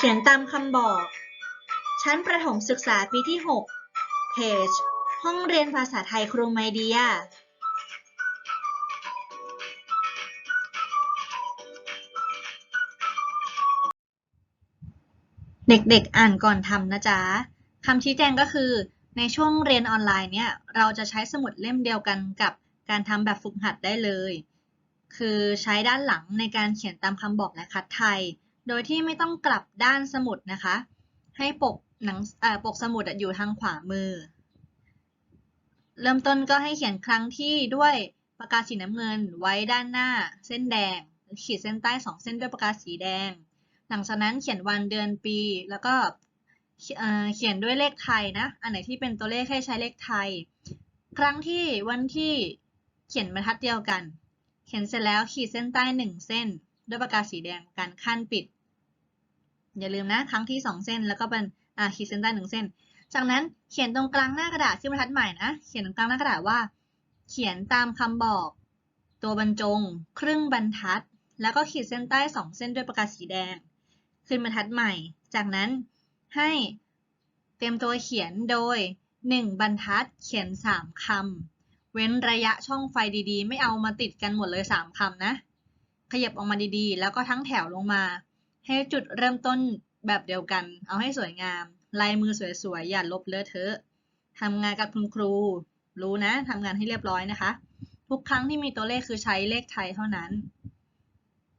เขียนตามคำบอก ชั้นประถมศึกษาปีที่ 6 เพจ ห้องเรียนภาษาไทยครูไมเดีย เด็กๆอ่านก่อนทำนะจ๊ะ คำชี้แจงก็คือ ในช่วงเรียนออนไลน์เนี่ย เราจะใช้สมุดเล่มเดียวกันกับการทำแบบฝึกหัดได้เลย คือใช้ด้านหลังในการเขียนตามคำบอกและคัดไทย โดยที่ไม่ต้องกลับด้านสมุดนะคะ ให้ปกหนังปกสมุดอยู่ทางขวามือ เริ่มต้นก็ให้เขียนครั้งที่ด้วยปากกาสีน้ำเงินไว้ด้านหน้า เส้นแดง ขีดเส้นใต้สองเส้นด้วยปากกาสีแดง หลังจากนั้นเขียนวันเดือนปี แล้วก็เอ่อเขียนด้วยเลขไทยนะ อันไหนที่เป็นตัวเลขให้ใช้เลขไทย ครั้งที่วันที่เขียนบรรทัดเดียวกัน เขียนเสร็จแล้วขีดเส้นใต้หนึ่งเส้น ด้วยปากกาสีแดงการขั้นปิด อย่าลืมนะครั้งที่สองเส้น แล้วก็เป็นอ่าขีดเส้นใต้หนึ่งเส้น จากนั้นเขียนตรงกลางหน้ากระดาษที่บรรทัดใหม่นะเขียนตรงกลางหน้ากระดาษว่า เขียนตามคำบอก ตัวบรรจง ครึ่งบรรทัด แล้วก็ขีดเส้นใต้สองเส้นด้วยปากกาสีแดง ขึ้นบรรทัดใหม่ จากนั้นให้เตรียมตัวเขียนโดย 1 บรรทัดเขียน 3คำเว้นระยะช่องไฟดีๆ ไม่เอามาติดกันหมดเลย 3คำนะ ขยับออกมาดีๆ แล้วก็ทั้งแถวลงมา ให้จุดเริ่มต้นแบบเดียวกัน เอาให้สวยงาม ลายมือสวยๆ อย่าลบเลอะเทอะทำงานกับคุณครู รู้นะทำงานให้เรียบร้อยนะคะ ทุกครั้งที่มีตัวเลขคือใช้เลขไทยเท่านั้น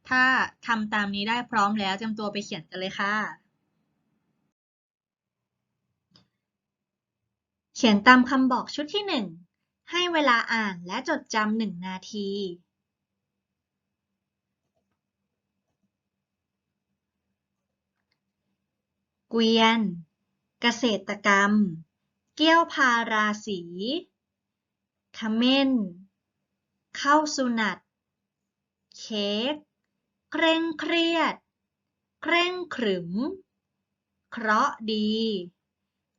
ถ้าทำตามนี้ได้พร้อมแล้วเตรียมตัวไปเขียนกันเลยค่ะ เขียนตามคำบอกชุดที่ 1 ให้เวลาอ่านและจดจำหนึ่งนาที เกวียน เกษตรกรรม เกี้ยวพาราสีขมิ้นเข้าสุนัตเค้ก เคร่งเครียด เคร่งขรึม เคราะดี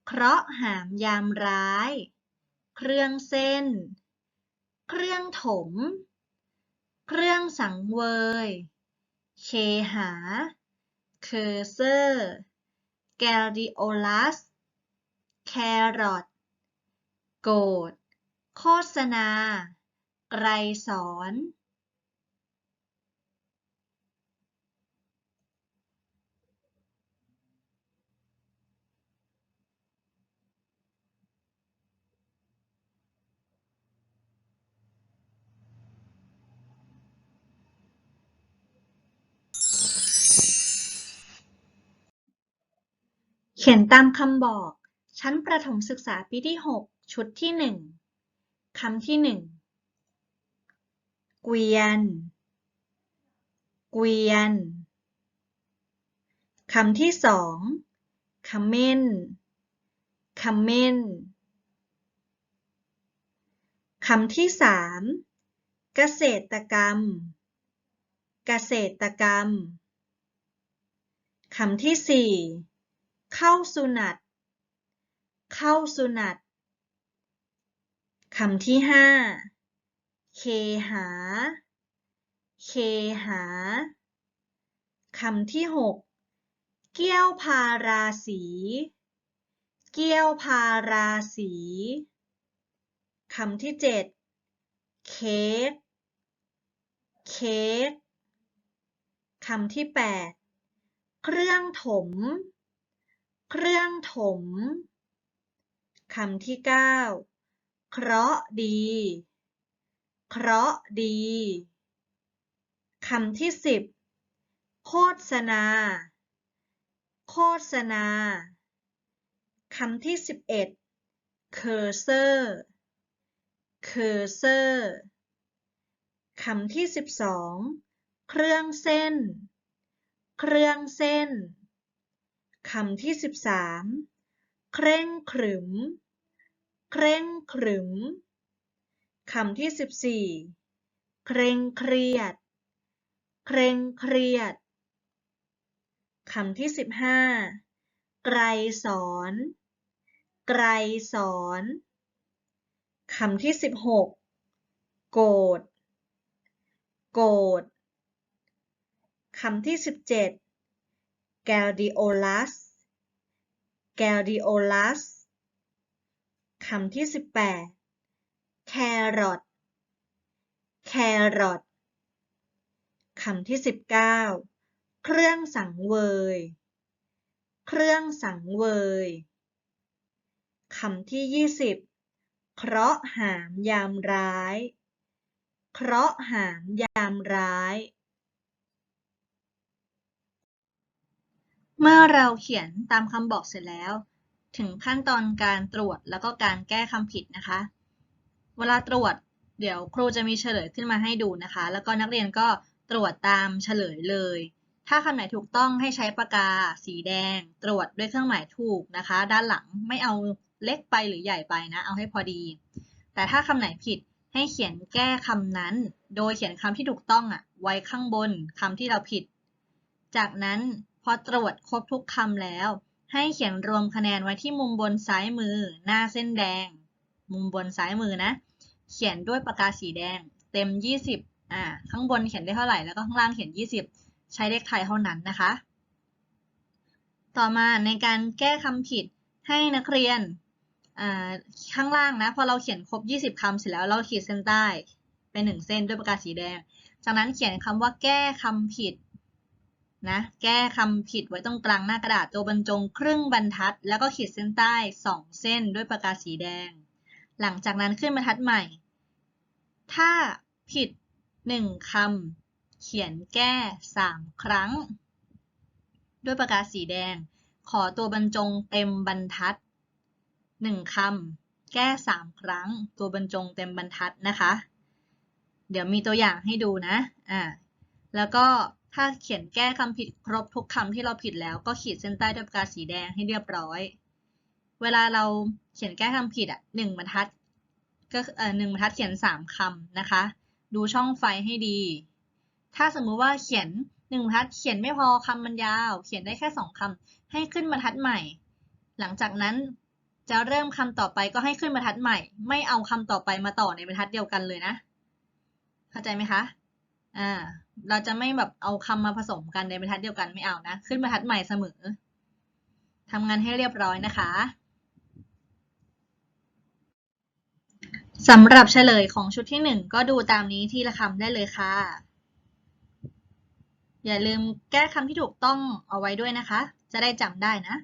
เคราะห์หามยามร้าย เครื่องเส้น เครื่องถม เครื่องสังเวย เคหา เคอร์เซอร์ แกลดิโอลัส แครอท โกด โฆษณา ไกรสอน เขียนตามคำบอก ชั้นประถมศึกษาปีที่ 6 ชุดที่ 1คำที่ 1 เกวียน เกวียน คำที่สองขมิ้นขมิ้นคำที่สามเกษตรกรรม เกษตรกรรม คำที่สี่ เข้าสุนัตเข้าสุนัตคำที่ห้าเคหา เคหา คำที่หกเกี้ยวพาราสี เกี้ยวพาราสี คำที่เจ็ดเค้ก เค้ก คำที่แปดเครื่องถม เครื่องถมคำที่เก้าเคราะห์ดี เคราะห์ดีคำที่สิบโฆษณา โฆษณาคำที่สิบเอ็ดเคอร์เซอร์ เคอร์เซอร์คำที่สิบสองเครื่องเส้น เครื่องเส้น คำที่สิบสามเคร่งขรึม เคร่งขรึม คำที่สิบสี่เคร่งเครียด เคร่งเครียด คำที่สิบห้าไกรสอน ไกรสอน คำที่สิบหกโกดโกดคำที่สิบเจ็ด gladiolus gladiolus คำที่ 18 carrot carrot คำที่ 19 เครื่องสังเวย เครื่องสังเวย คำที่ 20 เคราะห์หามยามร้าย เคราะห์หามยามร้าย เมื่อเราเขียนตามคำบอกเสร็จแล้ว ถึงขั้นตอนการตรวจแล้วก็การแก้คำผิดนะคะ เวลาตรวจเดี๋ยวครูจะมีเฉลยขึ้นมาให้ดูนะคะ แล้วก็นักเรียนก็ตรวจตามเฉลยเลย ถ้าคำไหนถูกต้องให้ใช้ปากกาสีแดง ตรวจด้วยเครื่องหมายถูกนะคะ ด้านหลังไม่เอาเล็กไปหรือใหญ่ไปนะ เอาให้พอดี แต่ถ้าคำไหนผิดให้เขียนแก้คำนั้น โดยเขียนคำที่ถูกต้องอะไว้ข้างบนคำที่เราผิด จากนั้น อตรวจครบทุกคำแล้ว ให้เขียนรวมคะแนนไว้ที่มุมบนซ้ายมือ หน้าเส้นแดง มุมบนซ้ายมือนะ เขียนด้วยปากกาสีแดง เต็ม 20อ่าข้างบนเขียนได้เท่าไหร่แล้วก็ข้างล่างเขียน 20 ใช้เลขไทยเท่านั้นนะคะ ต่อมาในการแก้คำผิดให้นักเรียนข้างล่างนะพอเราเขียนครบ 20คำเสร็จแล้วเราขีดเส้นใต้ไปหนึ่งเส้นด้วยปากกาสีแดง จากนั้นเขียนคำว่าแก้คำผิด นะแก้คำผิดไว้ตรงกลางหน้ากระดาษตัวบรรจงครึ่งบรรทัด แล้วก็ขีดเส้นใต้ 2 เส้นด้วยปากกาสีแดง หลังจากนั้นขึ้นบรรทัดใหม่ ถ้าผิด 1คำเขียนแก้ 3 ครั้ง ด้วยปากกาสีแดง ขอตัวบรรจงเต็มบรรทัด 1คำแก้ 3 ครั้ง ตัวบรรจงเต็มบรรทัดนะคะ เดี๋ยวมีตัวอย่างให้ดูนะอ่าแล้วก็ ถ้าเขียนแก้คำผิดครบทุกคำที่เราผิดแล้วก็ขีดเส้นใต้ด้วยปากกาสีแดงให้เรียบร้อย เวลาเราเขียนแก้คำผิดอะหนึ่งบรรทัดก็เอ่อหนึ่งบรรทัดเขียนสามคำนะคะ ดูช่องไฟให้ดี ถ้าสมมุติว่าเขียนหนึ่งบรรทัดเขียนไม่พอคำมันยาว เขียนได้แค่สองคำให้ขึ้นบรรทัดใหม่ หลังจากนั้นจะเริ่มคำต่อไปก็ให้ขึ้นบรรทัดใหม่ ไม่เอาคำต่อไปมาต่อในบรรทัดเดียวกันเลยนะ เข้าใจไหมคะ อ่า เราจะไม่แบบเอาคำมาผสมกันในบรรทัดเดียวกันไม่เอานะ ขึ้นบรรทัดใหม่เสมอทำงานให้เรียบร้อยนะคะสำหรับเฉลยของชุดที่หนึ่งก็ดูตามนี้ที่ละคำได้เลยค่ะ อย่าลืมแก้คำที่ถูกต้องเอาไว้ด้วยนะคะ จะได้จำได้นะ